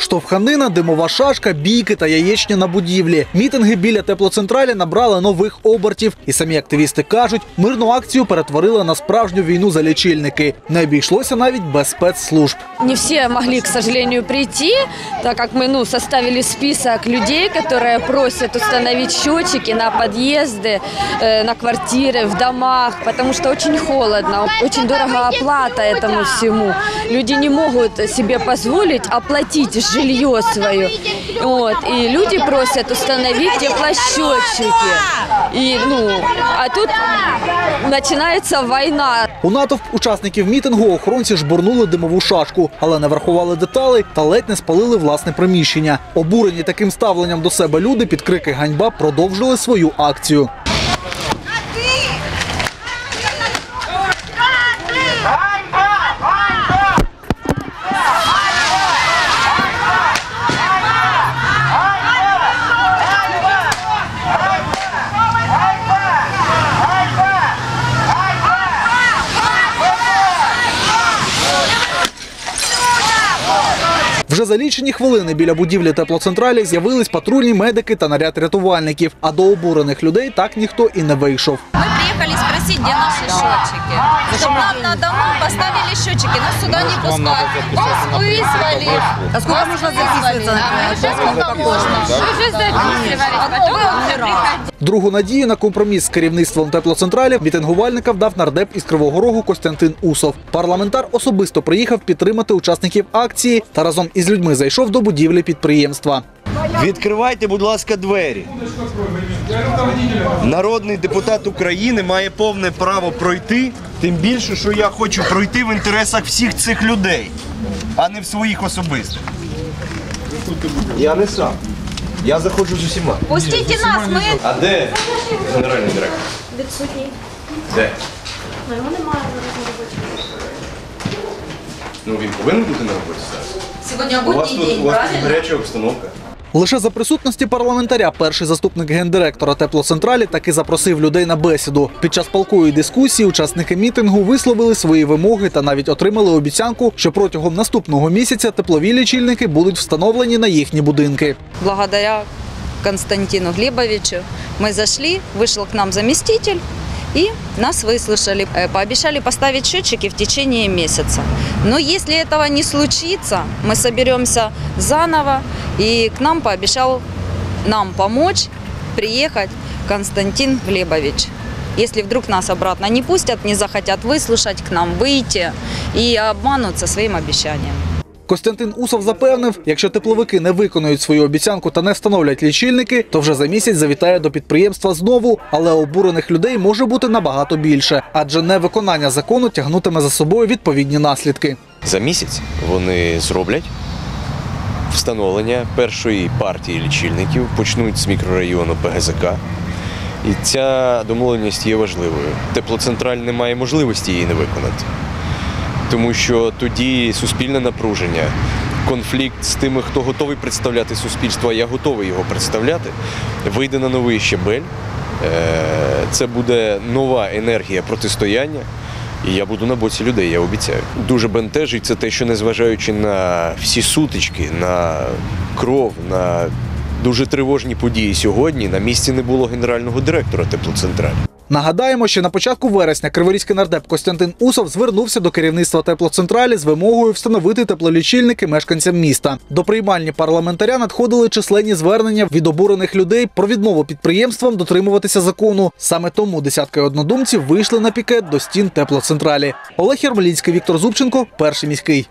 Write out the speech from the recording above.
Штовханина, димова шашка, бійки та яєчня на будівлі. Мітинги біля теплоцентралі набрали нових обертів. І самі активісти кажуть, мирну акцію перетворили на справжню війну за лічильники. Не обійшлося навіть без спецслужб. Не все могли, к сожалению, прийти, так как мы ну, составили список людей, которые просят установить счетчики на подъезды, э, на квартиры, в домах, потому что очень холодно, очень дорого оплата этому всему. Люди не могут себе позволить оплатить жилье свое. Вот. И люди просят установить теплосчетчики. И, ну, а тут начинается война. У натовп учасників мітингу охоронці жбурнули димову шашку, але не врахували деталей та ледь не спалили власне приміщення. Обурені таким ставленням до себе люди під крики ганьба продовжили свою акцію. Вже за лічені хвилини біля будівлі теплоцентралі з'явились патрульні медики та наряд рятувальників. А до обурених людей так ніхто і не вийшов Мы приехали спросить, где наши счетчики. Чтобы нам на дому поставили счетчики, нас сюда не пускают. Вас вызвали. А сколько можно записываться? Сколько можно? Вы же записывались, потом вы уже приходите. Другу надію на компроміс з керівництвом теплоцентралі мітингувальникам дав нардеп із Кривого Рогу Костянтин Усов. Парламентар особисто приїхав підтримати учасників акції та разом із людьми зайшов до будівлі підприємства. Відкривайте, будь ласка, двері. Народний депутат України має повне право пройти, тим більше, що я хочу пройти в інтересах всіх цих людей, а не в своїх особистих. Я не сам. Я заходжу з усіма. Пустите нас, мы А де генеральний директор? Відсутній. Де? Ну, його немає зараз на роботі. Ну він повинен бути на роботі зараз. сегодня У вас будний тут, день, у вас тут правильно? гаряча обстановка. Лише за присутності парламентаря перший заступник гендиректора теплоцентралі таки запросив людей на бесіду. Під час палкої дискусії учасники мітингу висловили свої вимоги та навіть отримали обіцянку, що протягом наступного місяця теплові лічильники будуть встановлені на їхні будинки. благодаря Константину Глебовичу мы зашли, вышел к нам заместитель и нас выслушали. Э, Пообещали поставить счетчики в течение месяца. Но если этого не случится, мы соберемся заново, и к нам пообещал нам помочь приехать Константин Глебович. Если вдруг нас обратно не пустят, не захотят выслушать, к нам выйти и обманутся своим обещанием. Костянтин Усов запевнив, якщо тепловики не виконують свою обіцянку та не встановлять лічильники, то вже за місяць завітає до підприємства знову. Але обурених людей може бути набагато більше, адже невиконання закону тягнутиме за собою відповідні наслідки. За місяць вони зроблять встановлення першої партії лічильників, почнуть з мікрорайону ПГЗК. І ця домовленість є важливою. Теплоцентраль не має можливості її не виконати. Тому що тоді суспільне напруження, конфлікт з тими, хто готовий представляти суспільство, а я готовий його представляти, вийде на новий щебель. Е, Це буде нова енергія протистояння. І я буду на боці людей, я обіцяю. Дуже бентежить це те, що незважаючи на всі сутички, на кров, на дуже тривожні події сьогодні, на місці не було генерального директора теплоцентралі. Нагадаємо, що на початку вересня криворізький нардеп Костянтин Усов звернувся до керівництва теплоцентралі з вимогою встановити теплолічильники мешканцям міста. До приймальні парламентаря надходили численні звернення від обурених людей про відмову підприємствам дотримуватися закону. Саме тому десятки однодумців вийшли на пікет до стін теплоцентралі. Олег Ярмолінський, Віктор Зубченко, перший міський.